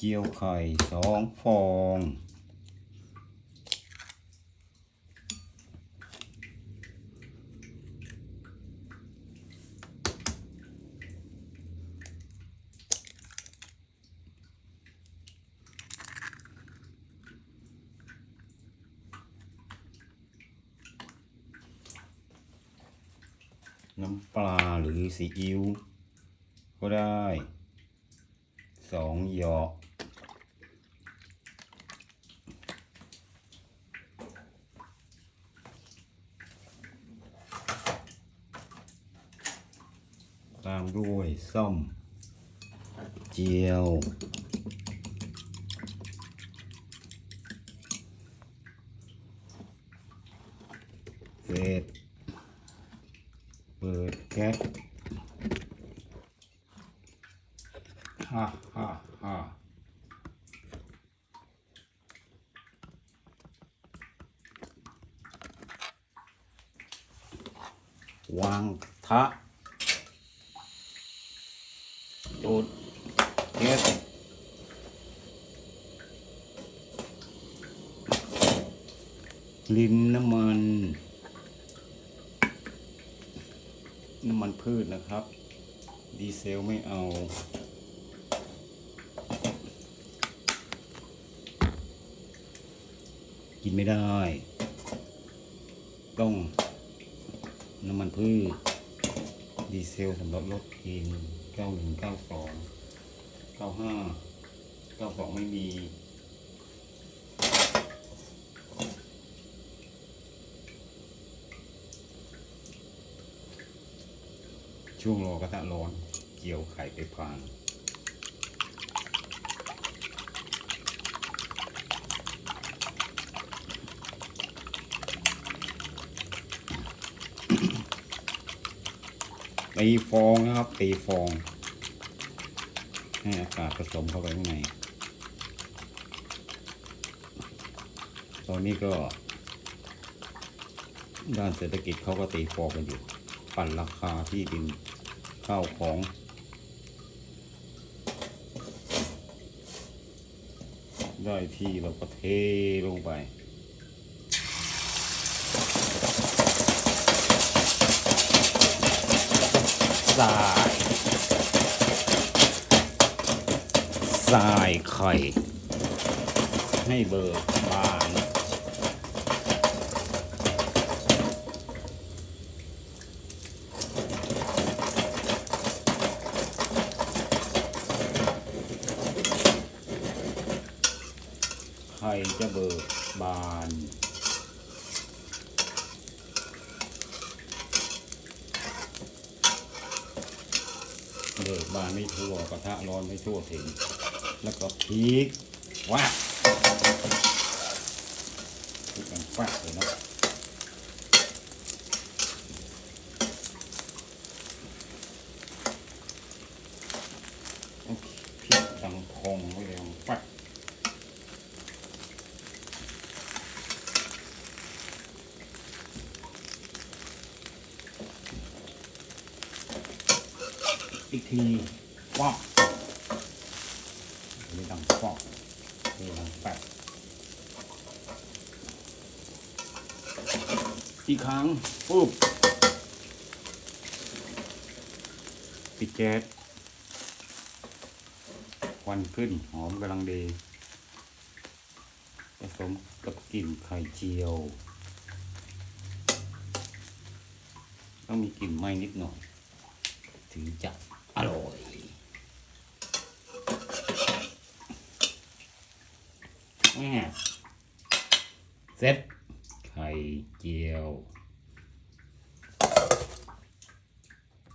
เจียวไข่สองฟอง น้ำปลาหรือซีอิ๊วก็ได้สองหยอก ตามด้วยส้มเจียว เสร็จเปิดแก๊สฮ่าฮ่าฮ่าวางกระทสลินน้ำมัน น้ำมันพืชนะครับ ดีเซลไม่เอากินไม่ได้ ต้องน้ำมันพืช ดีเซลสำหรับรถเอง91 92 95 92ไม่มีช่วงรอกระทะร้อน เกี่ยวไข่ไปพราง ตีฟองนะครับ ตีฟอง ให้อากาศผสมเข้าไปข้างใน ตอนนี้ก็ ด้านเศรษฐกิจเขาก็ตีฟองกันอยู่ ปั่นราคาที่ดินข้าวของได้ที่เราก็เทลงไป สายสายไข่ ให้เบิกบาน ไข่จะเบิกบาน เบิกบาไม่ทั่วกระทะร้อนไม่ทั่วถึง แล้วก็พริกว้าพริกกันฟักเลยนะโอเคพริกดังพองไว้เลยฟัก อีกทีฟอกนี่ดังฟอกนี่ดังแปะอีกครั้งปุ๊บปิดแก๊สควันขึ้นหอมกำลังดีผสมกับกลิ่นไข่เจียว ต้องมีกลิ่นไหม้นิดหน่อย ถึงจะ อร่อยเสร็จไข่เจียว